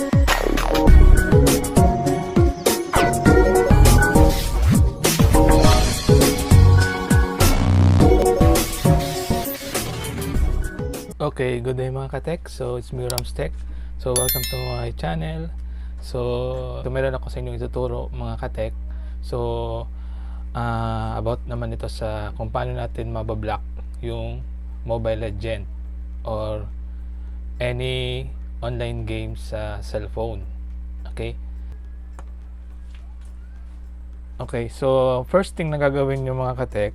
Okay, good day mga katek. So, it's me Rams Tech. So, welcome to my channel. So, meron ako sa inyong ituturo mga katek. So, ah, about naman ito sa kung paano natin mabablock yung Mobile Legend or any online game sa cellphone. Okay? Okay, so first thing na gagawin nyo mga katek,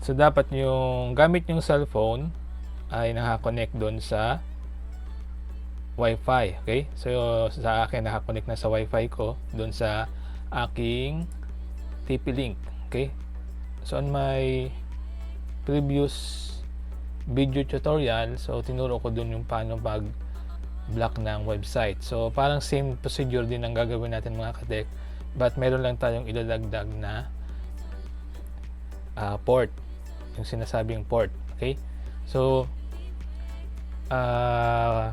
so dapat yung gamit yung cellphone ay nakakonect doon sa Wi-Fi. Okay? So sa akin nakakonect na sa Wi-Fi ko doon sa aking TP-Link. Okay? So on my previous video tutorial, so tinuro ko doon yung paano mag block ng website. So parang same procedure din ang gagawin natin mga katek but meron lang tayong ilalagdag na ah, port yung sinasabing port okay so ah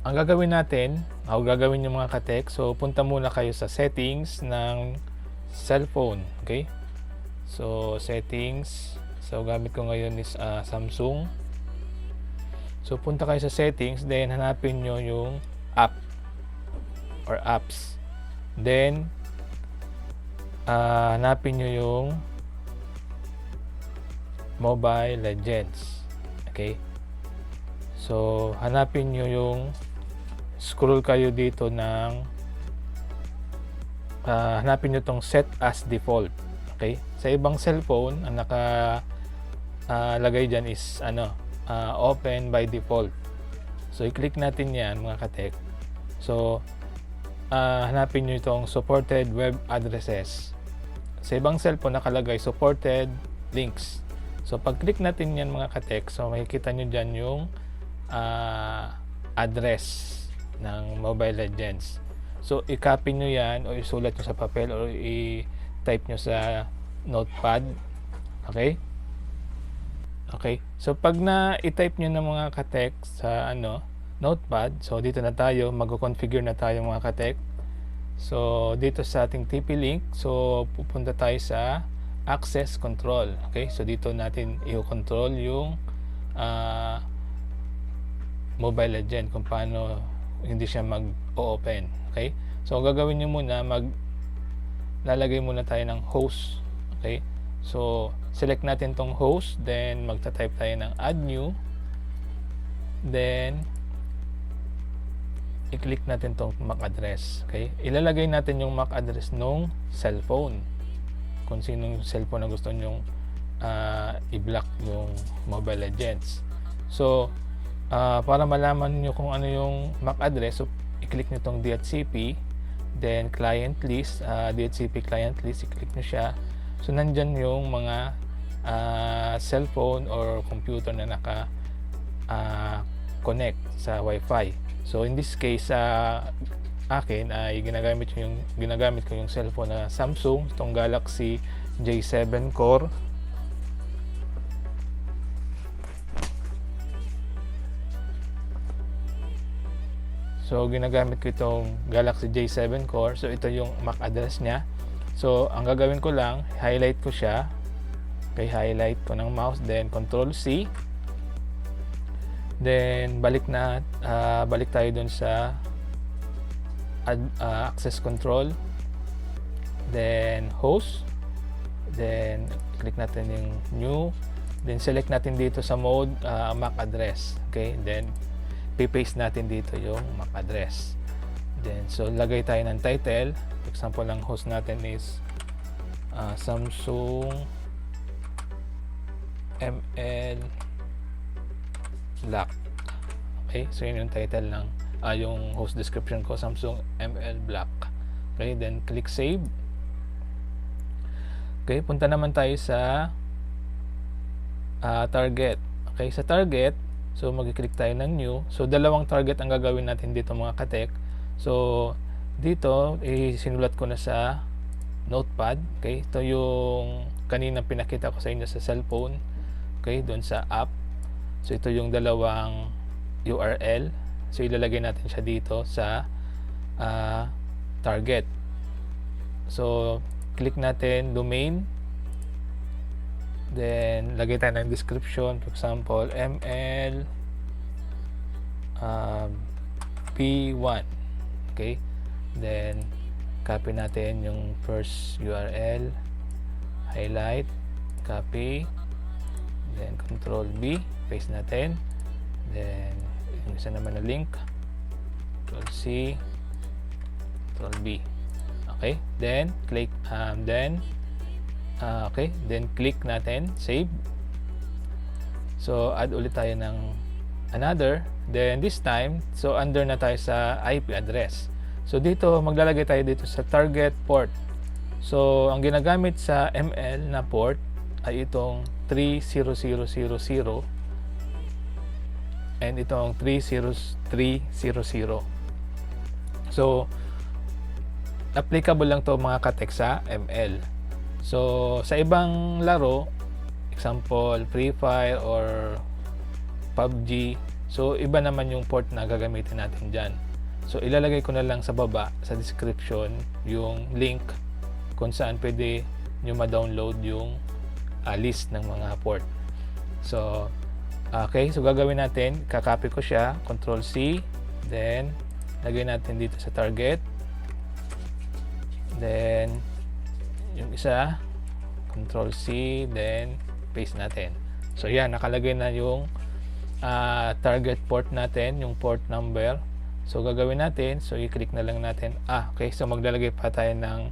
ang gagawin natin o gagawin yung mga katek so punta muna kayo sa settings ng cellphone okay so settings so gamit ko ngayon is ah, Samsung so punta kayo sa settings then hanapin nyo yung app or apps then ah, hanapin nyo yung Mobile Legends. Okay? So, hanapin nyo yung scroll kayo dito ng ah, hanapin nyo tong set as default. Okay? Sa ibang cellphone, ang naka ah, lagay dyan is ano, ah, open by default. So, i-click natin yan mga katek. So, ah, hanapin nyo itong supported web addresses. Sa ibang cellphone nakalagay supported links. So pag-click natin yan mga katek, so makikita nyo dyan yung ah, address ng Mobile Legends. So i-copy nyo yan o isulat nyo sa papel o i-type nyo sa notepad. Okay? Okay. So pag na i-type nyo ng mga katek sa ano, notepad, so dito na tayo, mag-configure na tayo mga katek. So dito sa ating TP-Link, so pupunta tayo sa access control. Okay? So dito natin i-control yung ah, Mobile Legend kung paano hindi siya mag-open. Okay? So ang gagawin niyo muna mag lalagay muna tayo ng host. Okay? So select natin tong host, then magta-type tayo ng add new. Then i-click natin tong MAC address. Okay? Ilalagay natin yung MAC address nung cellphone. Kung sinong cellphone na gusto nyong ah, i-block yung Mobile Legends. So, ah, para malaman nyo kung ano yung MAC address, so i-click nyo tong DHCP, then client list, ah, DHCP client list, i-click nyo siya. So, nandyan yung mga ah, cellphone or computer na naka ah, connect sa Wi-Fi. So in this case sa akin ay ginagamit ko yung ginagamit ko yung cellphone na Samsung, itong Galaxy J7 Core. So ginagamit ko itong Galaxy J7 Core. So ito yung MAC address niya. So ang gagawin ko lang, highlight ko siya. Okay, highlight ko ng mouse then control C. Then balik na ah, balik tayo dun sa ad- ah, access control. Then host. Then click natin yung new. Then select natin dito sa mode ah, MAC address. Okay? Then paste natin dito yung MAC address. Then so lagay tayo ng title. Example, ang host natin is ah, Samsung ML Black. Okay, so yun yung title ng ah, yung host description ko Samsung ML Black. Okay, then click save. Okay, punta naman tayo sa ah, target. Okay, sa target, so mag-click tayo ng new. So dalawang target ang gagawin natin dito mga katek. So dito, eh, sinulat ko na sa notepad. Okay, ito yung kanina pinakita ko sa inyo sa cellphone. Okay, doon sa app. So ito yung dalawang URL So ilalagay natin siya dito sa ah, target. So click natin domain. Then lagay tayo ng description, for example, ML um, P1. Okay? Then copy natin yung first URL, highlight, copy, then control B, paste natin. Then yung isa naman na link, control C, control B. Okay? Then click um, then ah, okay, then click natin save. So add ulit tayo ng another. Then this time, so under na tayo sa IP address. So dito maglalagay tayo dito sa target port. So ang ginagamit sa ML na port ay itong 30000 and itong 30300. So applicable lang to mga katek sa ML. So sa ibang laro, example Free Fire or PUBG, so iba naman yung port na gagamitin natin dyan. So ilalagay ko na lang sa baba sa description yung link kung saan pwede nyo ma-download yung ah, list ng mga port. So okay, so gagawin natin, kakopy ko siya, control C, then lagay natin dito sa target. Then yung isa, control C, then paste natin. So yan, nakalagay na yung ah, target port natin, yung port number. So gagawin natin, so i-click na lang natin. Ah, okay, so maglalagay pa tayo ng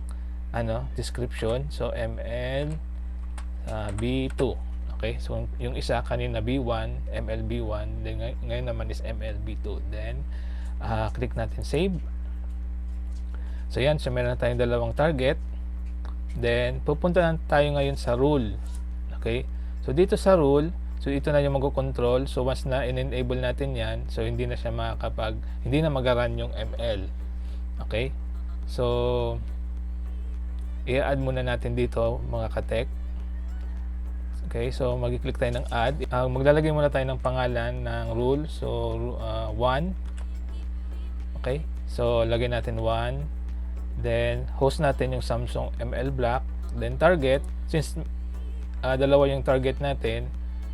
ano, description. So ML ah, B2. Okay, so yung isa kanina B1, ML B1, then ngay- ngayon naman is ML B2. Then ah, click natin save. So yan, so meron na tayong dalawang target. Then pupunta na tayo ngayon sa rule. Okay? So dito sa rule, so ito na yung magko-control. So once na in-enable natin 'yan, so hindi na siya makakapag hindi na mag-run yung ML. Okay? So i-add muna natin dito mga katek. Okay, so mag-click tayo ng add. Ah, maglalagay muna tayo ng pangalan ng rule. So 1. okay? So lagay natin 1. Then host natin yung Samsung ML Black. Then target since ah, dalawa yung target natin.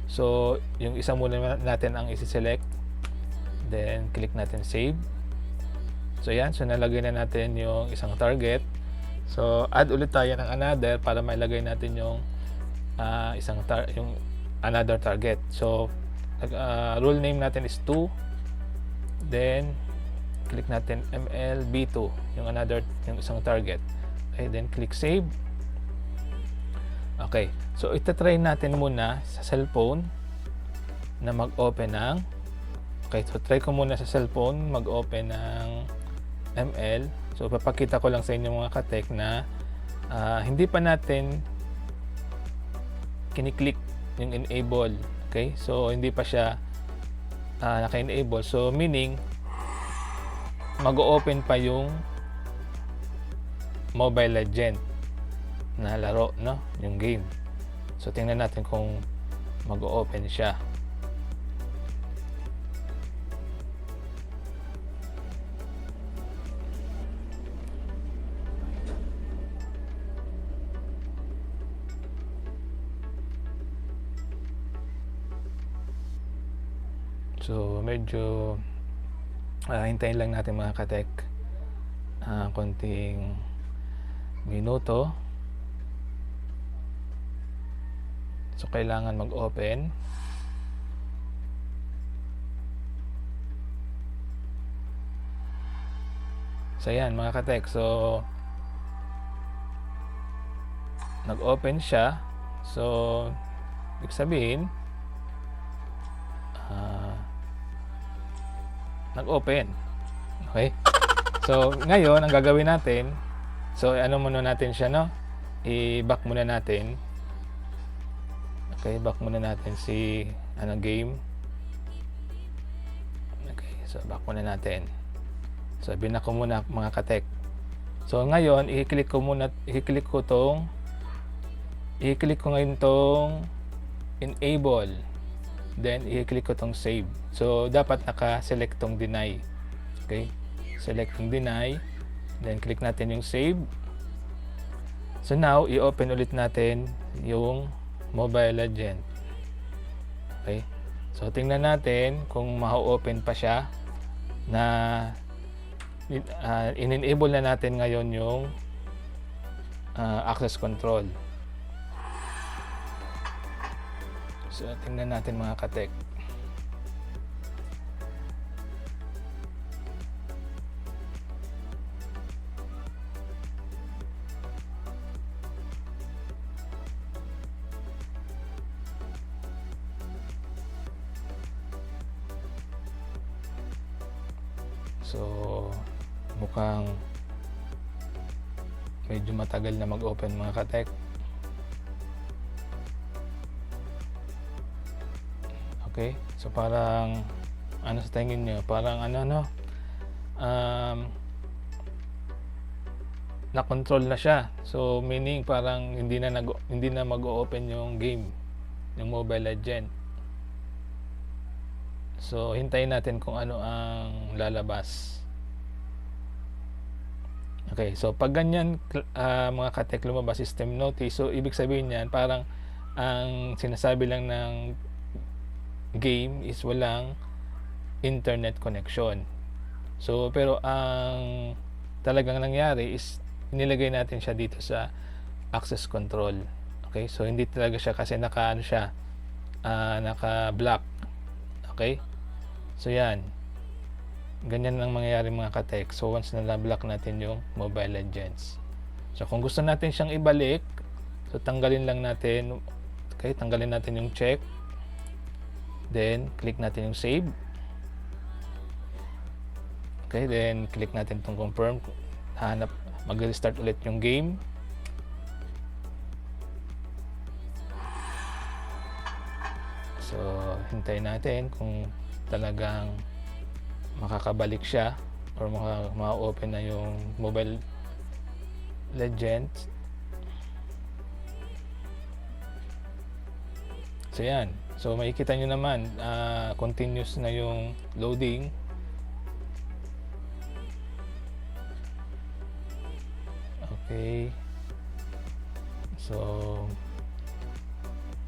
So yung isa muna natin ang isi-select. Then click natin save. So yan, so nalagay na natin yung isang target. So add ulit tayo ng another para mailagay natin yung ah, isang tar- yung another target. So ah, rule name natin is 2. Then click natin MLB2, yung another yung isang target. Okay, then click save. Okay. So itatry natin muna sa cellphone na mag-open ng Okay, so try ko muna sa cellphone mag-open ng ML. So papakita ko lang sa inyo mga katek na ah, hindi pa natin kiniklik yung enable. Okay? So hindi pa siya ah, naka-enable. So meaning mag-open pa yung Mobile Legend na laro, no? Yung game. So tingnan natin kung mag-open siya. So medyo ah, hintayin lang natin mga katek ah, konting minuto. So kailangan mag-open. So yan mga katek. So nag-open siya. So ibig sabihin ah, nag-open. Okay? So ngayon ang gagawin natin So, ano muna natin siya, no? I-back muna natin. Okay, back muna natin si, ano, game. Okay, so back muna natin. So, binak ko muna mga katek. So, ngayon, i-click ko muna, i-click ko tong, i-click ko ngayon tong enable. then i-click ko tong save. So, dapat naka-select tong deny. Okay? Select tong deny, then click natin yung save. So now, i-open ulit natin yung Mobile Legend. Okay? So, tingnan natin kung ma-open pa siya na uh, in-enable na natin ngayon yung uh, access control. So, tingnan natin mga katek. Matagal na mag-open mga katek. Okay? So, parang ano sa tingin nyo? Parang ano, no? Um, na-control na siya. So, meaning parang hindi na, nag, hindi na mag-open yung game, yung Mobile Legend. So, hintayin natin kung ano ang lalabas. Okay, so pag ganyan uh, mga katek lumabas system notice, so ibig sabihin niyan parang ang sinasabi lang ng game is walang internet connection. So, pero ang talagang nangyari is nilagay natin siya dito sa access control. Okay? So, hindi talaga siya kasi naka ano siya, uh, naka-block. Okay? So, yan. Ganyan ang mangyayari mga katek. So, once na na-block natin yung Mobile Legends. So, kung gusto natin siyang ibalik, so tanggalin lang natin, okay, tanggalin natin yung check. Then, click natin yung save. Okay, then click natin itong confirm. Hanap, mag-restart ulit yung game. So, hintayin natin kung talagang makakabalik siya or maka, maka-open na yung Mobile Legends. So, yan. So, makikita nyo naman, uh, continuous na yung loading. Okay. So,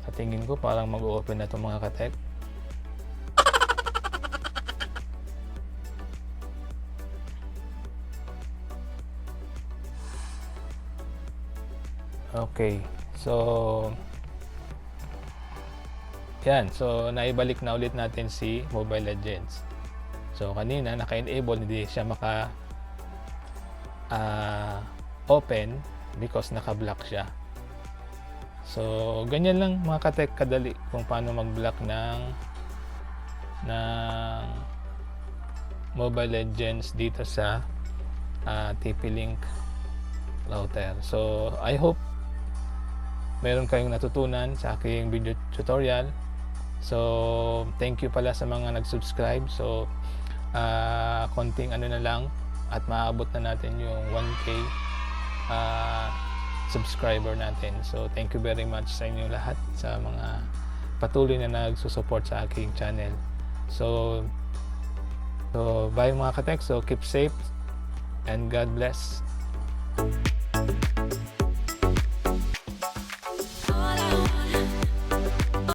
sa tingin ko parang mag-open na itong mga katek. Okay. So, yan. So, naibalik na ulit natin si Mobile Legends. So, kanina, naka-enable, hindi siya maka uh, open because naka-block siya. So, ganyan lang mga katek kadali kung paano mag-block ng ng Mobile Legends dito sa uh, TP-Link router. So, I hope meron kayong natutunan sa aking video tutorial. So, thank you pala sa mga nag-subscribe. So, uh, konting ano na lang at maabot na natin yung 1K uh, subscriber natin. So, thank you very much sa inyo lahat sa mga patuloy na nagsusupport sa aking channel. So, so bye mga katek. So, keep safe and God bless.